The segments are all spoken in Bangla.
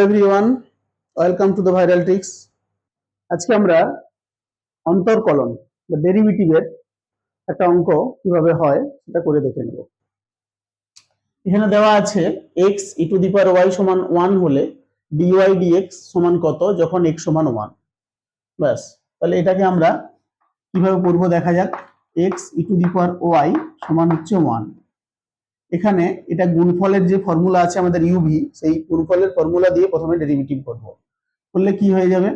Everyone welcome to the viral tricks আজকে আমরা অন্তরকলন বা ডেরিভেটিভের একটা অঙ্ক কীভাবে হয় সেটা করে দেখে নেব। এখানে দেওয়া আছে x e to the power y সমান ওয়ান হলে ডিওয়াই ডিএক্স সমান কত যখন এক্স সমান ওয়ান ব্যাস, তাহলে এটাকে আমরা কীভাবে করব দেখা যাক। X e to the power y সমান হচ্ছে ওয়ান এখানে এটা গুণফলের যে ফর্মুলা আছে আমাদের ইউভি সেই গুণফলের ফর্মুলা দিয়ে প্রথমে ডেরিভেটিভ করব। করলে কি হয়ে যাবে?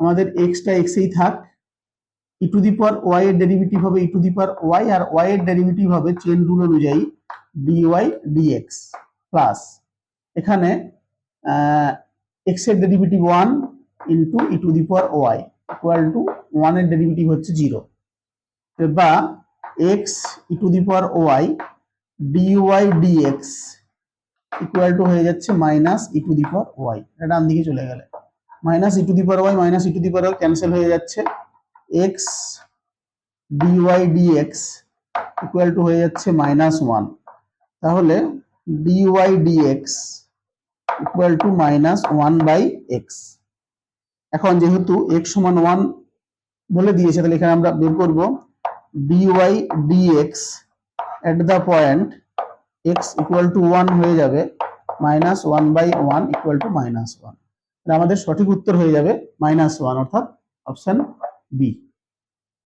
আমাদের এক্সটা এক্সেই থাক। E to the power y এর ডেরিভেটিভ হবে e to the power y R y এর ডেরিভেটিভ হবে চেন রুল অনুযায়ী ডিওয়াই ডিএক্স প্লাস এখানে এক্সের derivative one into e to the power y equal to ওয়ানের ডেরিভেটিভ হচ্ছে জিরো বা x e to the power y dy dx equal to হয়ে যাচ্ছে minus e to the power y এটা ডান দিকে চলে গেলে। Minus e to the power y minus e to the power y cancel হয়ে যাচ্ছে। X dy dx equal to হয়ে যাচ্ছে মাইনাস ওয়ান তাহলে dy dx equal to minus one by x এখন যেহেতু এক্স সমান ওয়ান বলে দিয়েছে, তাহলে এখানে আমরা বের করব। Dy dx at the point, x equal to 1 হয়ে যাবে minus one by one equal to minus one আমাদের সঠিক উত্তর হয়ে যাবে মাইনাস ওয়ান অর্থাৎ অপশন বি